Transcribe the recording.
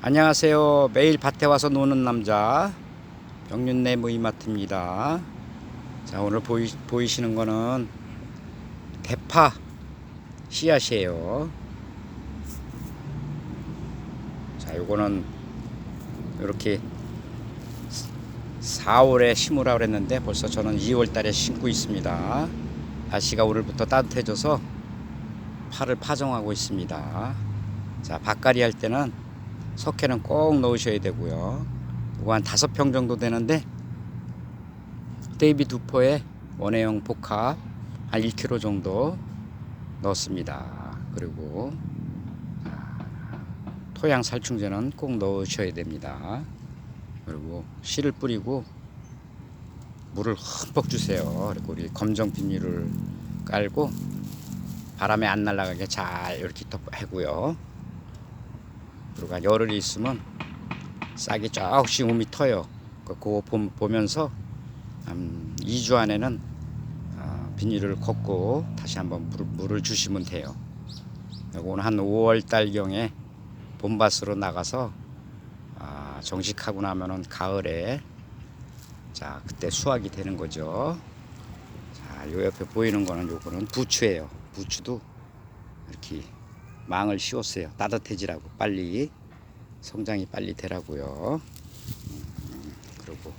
안녕하세요. 매일 밭에 와서 노는 남자 병윤내 무이마트입니다. 자 오늘 보이, 보이시는 거는 대파 씨앗이에요. 자 요거는 이렇게 4월에 심으라 그랬는데 벌써 저는 2월 달에 심고 있습니다. 날씨가 오늘부터 따뜻해져서 파를 파종하고 있습니다. 자, 밭갈이 할 때는 석회는 꼭 넣으셔야 되고요. 이거 한 다섯 평 정도 되는데 데이비 두포에 원해용 복합 한 1kg 정도 넣었습니다. 그리고 아, 토양 살충제는 꼭 넣으셔야 됩니다. 그리고 씨를 뿌리고 물을 흠뻑 주세요. 그리고 우리 검정 비닐을 깔고 바람에 안 날아가게 잘 이렇게 덮어고요. 그리고 한 열흘이 있으면 싹이 조금씩 움이 터요. 그- 그거 보- 보면서 한 2주 안에는 어, 비닐을 걷고 다시 한번 물, 물을 주시면 돼요. 요거는 한 5월 달경에 봄밭으로 나가서 아, 정식하고 나면은 가을에 자 그때 수확이 되는 거죠. 자, 요 옆에 보이는 거는 요거는 부추예요. 부추도 이렇게 망을 씌웠어요. 따뜻해지라고 빨리 성장이 빨리 되라고요. 음, 그리고